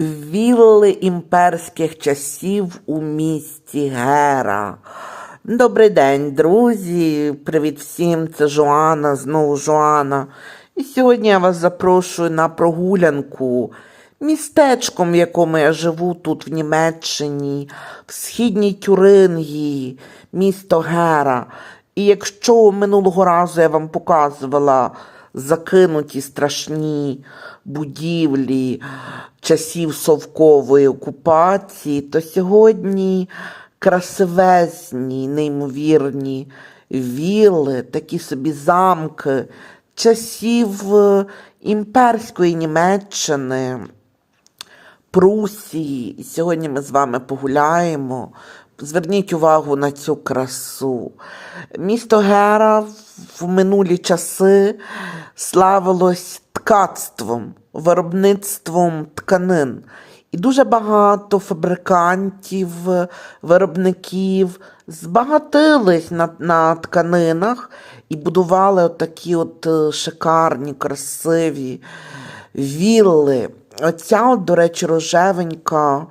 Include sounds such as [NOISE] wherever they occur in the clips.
Вілли імперських часів у місті Гера. Добрий день, друзі. Привіт всім. Це Жоанна, знову Жоанна. І сьогодні я вас запрошую на прогулянку містечком, в якому я живу тут в Німеччині, в східній Тюрингії, місто Гера. І якщо минулого разу я вам показувала закинуті страшні будівлі часів совкової окупації, то сьогодні красивезні, неймовірні вілли, такі собі замки часів е, імперської Німеччини. Прусії. І сьогодні ми з вами погуляємо. Зверніть увагу на цю красу. Місто Гера в минулі часи славилось ткацтвом, виробництвом тканин. І дуже багато фабрикантів, виробників збагатились на, на тканинах і будували от е, шикарні, красиві вілли. Оця, от, до речі, рожевенька,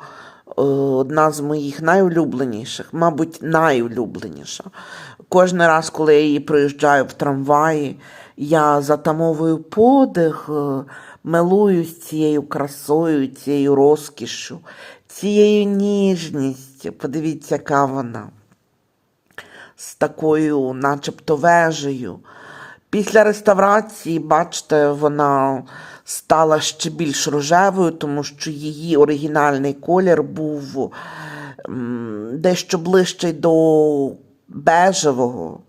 одна з моїх найулюбленіших, мабуть, найулюбленіша. Кожен раз, коли я її проїжджаю в трамваї, я затамовую подих, е, милуюсь цією красою, цією розкішшю, цією ніжністю. Подивіться, яка вона з такою, начебто, вежею. Після реставрації, бачите, вона стала ще більш рожевою, тому що її оригінальний колір був дещо ближчий до бежевого.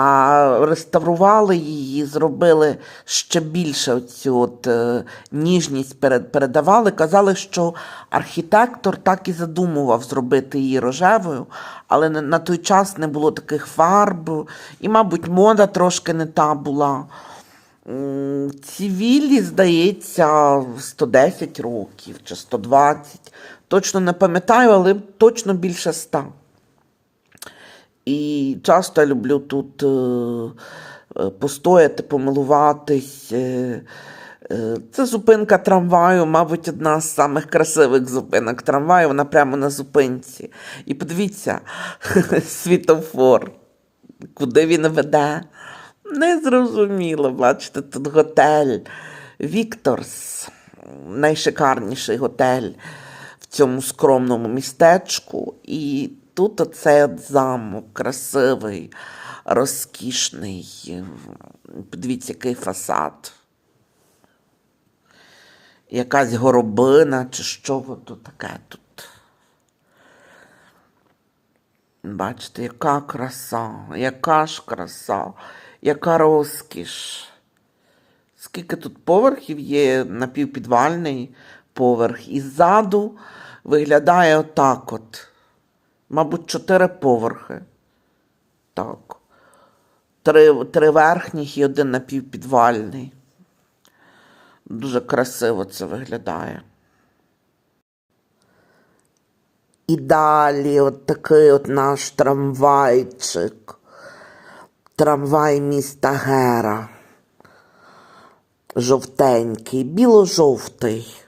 А реставрували її, зробили ще більше оцю от, е, ніжність перед, передавали. Казали, що архітектор так і задумував зробити її рожевою, але на той час не було таких фарб, і, мабуть, мода трошки не та була. Ці віллі, здається, 110 років чи 120. Точно не пам'ятаю, але точно більше 100. І часто люблю тут е, е, постояти, помилуватись. Е, Це зупинка трамваю, мабуть, одна з самих красивих зупинок трамваю, вона прямо на зупинці. І подивіться, [LAUGHS] світофор, куди він веде. Незрозуміло, бачите, тут готель Вікторс, найшикарніший готель в цьому скромному містечку. І тут оцей от замок красивий, розкішний. Подивіться, який фасад. Якась горобина, чи що воно таке тут. Бачите, яка краса, яка ж краса, яка розкіш. Скільки тут поверхів є напівпідвальний поверх. І ззаду виглядає отак от. Мабуть, чотири поверхи. Так. Три, три верхніх і один напівпідвальний. Дуже красиво це виглядає. І далі от такий от наш трамвайчик. Трамвай міста Гера. Жовтенький, біло-жовтий.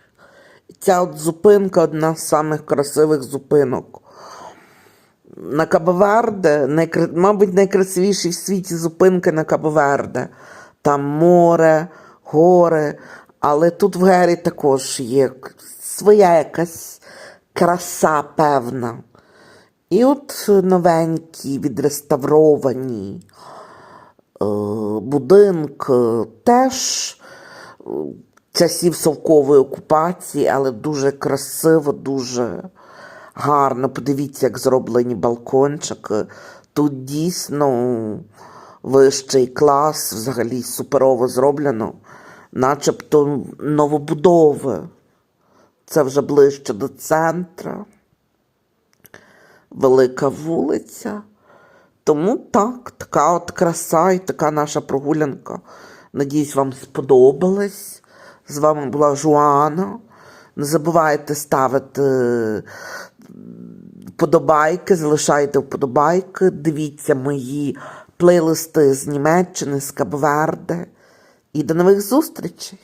Ця от зупинка одна з самих красивих зупинок. На Кабоверде, найкра... мабуть, найкрасивіші в світі зупинки на Кабоверде. Там море, гори, але тут в Гері також є своя якась краса певна. І от новенькі, відреставровані е, будинки теж е, часів совкової окупації, але дуже красиво, дуже гарно. Подивіться, як зроблені балкончики. Тут дійсно вищий клас, взагалі суперово зроблено, начебто новобудови. Це вже ближче до центра. Велика вулиця. Тому так, така от краса і така наша прогулянка. Надіюсь, вам сподобалась. З вами була Жуана. Не забувайте ставити вподобайки, залишайте вподобайки, дивіться мої плейлисти з Німеччини, з Кабверде. І до нових зустрічей!